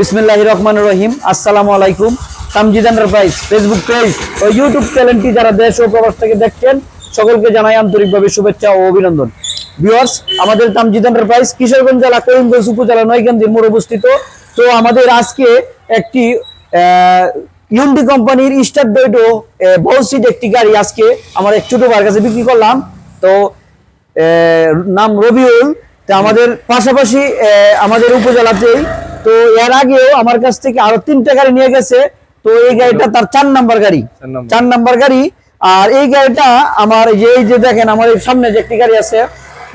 বিসমিল্লাহ রহমান রহিম। আসসালামু আলাইকুম। তামজিদ এন্টারপ্রাইজ ফেসবুক পেজ ও ইউটিউব চ্যানেলটি যারা দেশ ও প্রবাস থেকে দেখছেন, সকলকে জানাই আন্তরিকভাবে শুভেচ্ছা ও অভিনন্দন। ভিউয়ার্স আমাদের তামজিদ এন্টারপ্রাইজ কিশোরগঞ্জ জেলা, করিমগঞ্জ উপজেলা নয়কান্দির মোড় অবস্থিত। তো আমাদের আজকে একটি ইউন্ডি কোম্পানির স্টার ডয়েটো বহু সিট একটি গাড়ি আজকে আমার এক ছোট ভাইয়ের কাছে বিক্রি করলাম। তো নাম রবিউল। তো আমাদের পাশাপাশি আমাদের উপজেলাতেই তো এর আগেও আমার কাছ থেকে আরও তিনটা গাড়ি নিয়ে গেছে। তো এই গাড়িটা তার চার নাম্বার গাড়ি। চার নাম্বার। গাড়ি। আর এই গাড়িটা আমার এই যে এই যে দেখেন আমার এই সামনে যে একটি গাড়ি আছে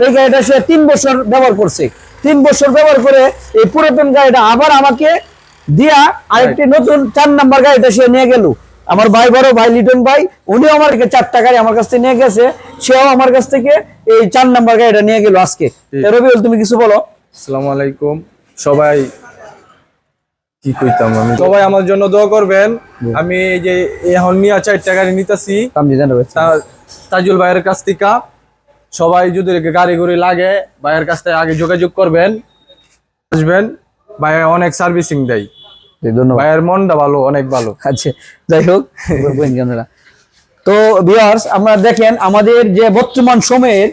এই গাড়িটা সে তিন বছর ব্যবহার করছে। তিন বছর ব্যবহার করে এই পুরাতন গাড়িটা আবার আমাকে দিয়া আরেকটি নতুন চার নাম্বার গাড়িটা সে নিয়ে গেল। আমার ভাই বড় ভাই লিটন ভাই উনিও আমার চারটা গাড়ি আমার কাছ থেকে নিয়ে গেছে। সেও আমার কাছ থেকে এই চার নাম্বার গাড়িটা নিয়ে গেল আজকে। রবিউল তুমি কিছু বলো? আসসালামু আলাইকুম। সবাই কি কইতাম আমি? সবাই আমার জন্য দোয়া করবেন। আমি এই যে এখন নিয়ে চারটা গাড়ি নিতেছি। তাজুল ভাইয়ের কাছ থেকে। সবাই যদি গাড়ি গুড়ি লাগে ভাইয়ের কাছ থেকে আগে যোগাযোগ করবেন। আসবেন। ভাই অনেক সার্ভিসিং দেয়। ধন্যবাদ। ভাইয়ের মনটা ভালো অনেক ভালো। আচ্ছা যাই হোক তো ভিউয়ার্স আমরা দেখেন আমাদের যে বর্তমান সময়ের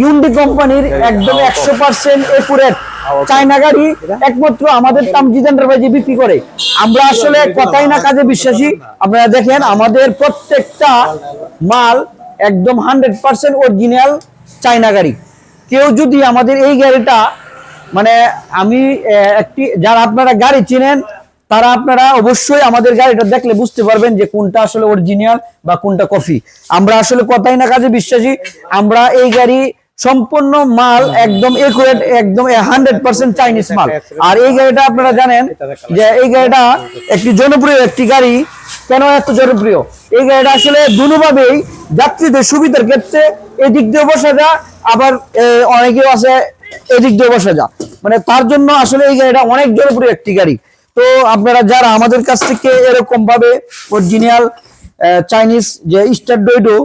ইউন্ডি কোম্পানির একদম একশো পার্সেন্ট একুরেট চায়না গাড়ি একমাত্র আমাদের তামজিদ এন্টারপ্রাইজে বিক্রি করে। আমরা আসলে কথাই না কাজে বিশ্বাসী। আপনারা দেখেন আমাদের প্রত্যেকটা মাল একদম হান্ড্রেড পার্সেন্ট অরিজিনাল চায়না গাড়ি। কেউ যদি আমাদের এই গাড়িটা মানে আমি একটি যারা আপনারা গাড়ি চিনেন তারা আপনারা অবশ্যই আমাদের গাড়িটা দেখলে বুঝতে পারবেন যে কোনটা আসলে অরিজিনাল বা কোনটা কফি। আমরা আসলে কথাই না, কাজে বিশ্বাসী। আমরা এই গাড়ি সম্পূর্ণ মাল একদম একুরেট একদম হান্ড্রেড পার্সেন্ট চাইনিজ মাল। আর এই গাড়িটা আপনারা জানেন যে এই গাড়িটা একটি জনপ্রিয় একটি গাড়ি। কেন এত জনপ্রিয়? এই গাড়িটা আসলে দুভাবেই যাত্রীদের সুবিধার ক্ষেত্রে এদিক দিয়ে বসা যা আবার অনেকেও আছে এদিক দিয়ে বসা যা মানে তার জন্য আসলে এই গাড়িটা অনেক জনপ্রিয় একটি গাড়ি। তো আপনারা যারা আমাদের কাছ থেকে এরকম ভাবে অরিজিনাল চাইনিজ যে স্টার ডোইডো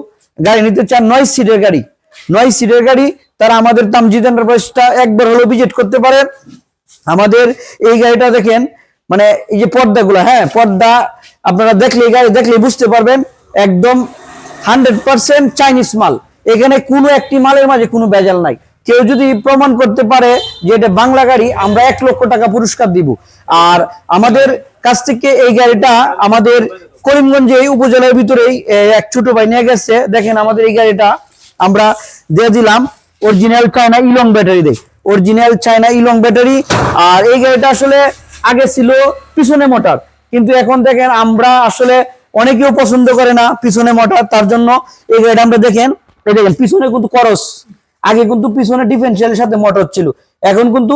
গাড়ি নিতে চান, নয় সিটের গাড়ি, নয় সিটের গাড়ি, তারা আমাদের তামজিদ এন্টারপ্রাইজটা একবার হলো ভিজিট করতে পারেন। আমাদের এই গাড়িটা দেখেন মানে এই যে পর্দাগুলো হ্যাঁ পর্দা আপনারা দেখলে এই গাড়ি দেখলে বুঝতে পারবেন, একদম হান্ড্রেড পার্সেন্ট চাইনিজ মাল। এখানে কোনো একটি মালের মাঝে কোনো ভেজাল নাই। কেউ যদি প্রমাণ করতে পারে যে এটা বাংলা গাড়ি, আমরা এক লক্ষ টাকা পুরস্কার দিব। আর আমাদের কাছ থেকে এই গাড়িটা আমাদের করিমগঞ্জে উপজেলার ভিতরেই এক ছোট ভাই নিয়ে গেছে। দেখেন আমাদের এই গাড়িটা, আমরা দিয়ে দিলাম অরিজিনাল চায়না ইলং ব্যাটারি দেয় অরিজিনাল চায়না ইলং ব্যাটারি আর এই গাড়িটা আসলে আগে ছিল পিছনে মোটর কিন্তু এখন দেখেন আমরা আসলে অনেকেও পছন্দ করে না পিছনে মোটর তার জন্য এই গাড়িটা আমরা দেখেন, এই দেখেন, পিছনে কিন্তু করস আগে কিন্তু পিছনে ডিফেন্সিয়ালের সাথে মোটর ছিল। এখন কিন্তু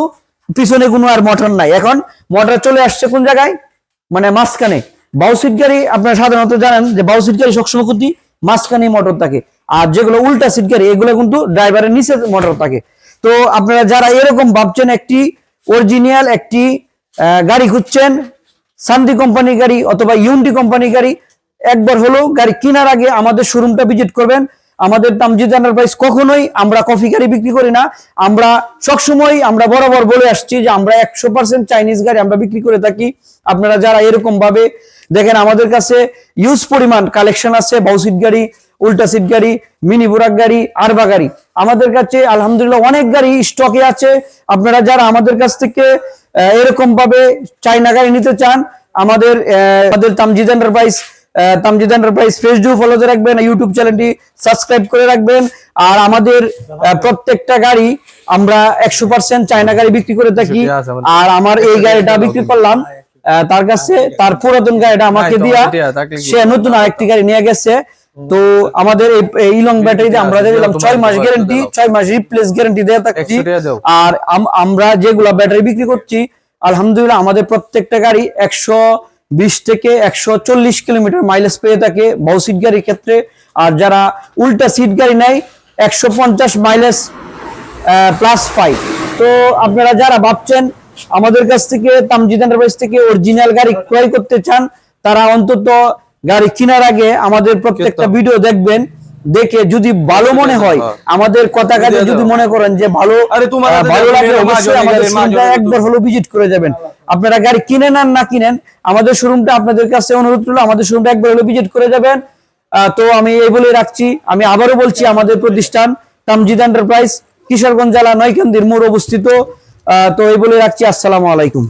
পিছনে কোনো আর মোটর নাই। এখন মোটর চলে আসছে কোন জায়গায়? মানে মাঝখানে। বাউসিট গাড়ি আপনারা সাধারণত জানেন যে বাউসিট গাড়ি সবসময় কিন্তু মাঝখানে মোটর থাকে। আর যেগুলো উল্টা সিট গাড়ি, এগুলো কিন্তু ড্রাইভারের নিচে মোটর থাকে। তো আপনারা যারা এরকম ভাবছেন, একটি অরিজিনাল একটি গাড়ি খুঁজছেন শান্তি কোম্পানির গাড়ি অথবা ইউন্ডি কোম্পানির গাড়ি, একবার হলো গাড়ি কেনার আগে আমাদের শোরুমটা ভিজিট করবেন। আমাদের তামজিদ এন্টারপ্রাইজ কখনোই আমরা কফি গাড়ি বিক্রি করি না। আমরা সবসময় আমরা বরাবর বলে আসছি যে আমরা একশো পার্সেন্ট চাইনিজ গাড়ি আমরা বিক্রি করে থাকি। আপনারা যারা এরকম ভাবে দেখেন, আমাদের কাছে ইউজ পরিমাণ কালেকশন আছে বাউসিট গাড়ি উল্টা সিট গাড়ি মিনি বুরাক গাড়ি আরবা গাড়ি। আমাদের কাছে আলহামদুলিল্লাহ অনেক গাড়ি স্টকে আছে। আপনারা যারা আমাদের কাছ থেকে এরকম ভাবে চাইনা গাড়ি নিতে চান, আমাদের আমাদের Tamjid enterprise Tamjid enterprise Facebook follow করে রাখবেন ইউটিউব চ্যানেলটি সাবস্ক্রাইব করে রাখবেন আর আমাদের প্রত্যেকটা গাড়ি আমরা একশো পার্সেন্ট চায়না গাড়ি বিক্রি করে থাকি। আর আমার এই গাড়িটা বিক্রি করলাম তার কাছে তার পুরাতন গাড়িটা আমাকে দিয়া দিয়া? সে নতুন আরেকটি গাড়ি নিয়ে গেছে তো আমাদের এই ইলং ব্যাটারিতে আমরা দিয়ে দিলাম ছয় মাস গ্যারান্টি। ছয় মাস রিপ্লেস গ্যারান্টি দেওয়া থাকছি 100 টাকা দাও। আর আম- আমরা যেগুলা ব্যাটারি বিক্রি করছি আলহামদুলিল্লাহ আমাদের প্রত্যেকটা গাড়ি একশো বিশ থেকে একশো চল্লিশ কিলোমিটার মাইলেজ পেয়ে থাকে বহু সিট গাড়ির ক্ষেত্রে। আর যারা উল্টা সিট গাড়ি নেয় একশো পঞ্চাশ মাইলেজ প্লাস ফাইভ তো আপনারা যারা ভাবছেন আমাদের কাছ থেকে তামজিদ এন্টারপ্রাইজ থেকে অরিজিনাল গাড়ি ক্রয় করতে চান তারা অন্তত গাড়ি কেনার আগে আমাদের প্রত্যেকটা ভিডিও দেখবেন। দেখে যদি ভালো মনে হয় হ্যাঁ। আমাদের কথা কাজে যদি মনে করেন যে ভালো ভালো লাগে অবশ্যই আমাদের একবার হলো ভিজিট করে যাবেন। আপনারা গাড়ি কিনেন আর না কিনেন আমাদের শোরুমটা আপনাদের কাছে অনুরোধ করল আমাদের শোরুমটা একবার হলো ভিজিট করে যাবেন। আহ, তো আমি এই বলে রাখছি আমি আবারও বলছি আমাদের প্রতিষ্ঠান তামজিদ এন্টারপ্রাইজ কিশোরগঞ্জ জেলা নয়কান্দির মোড় অবস্থিত। আহ, তো এই বলে রাখছি আসসালামু আলাইকুম।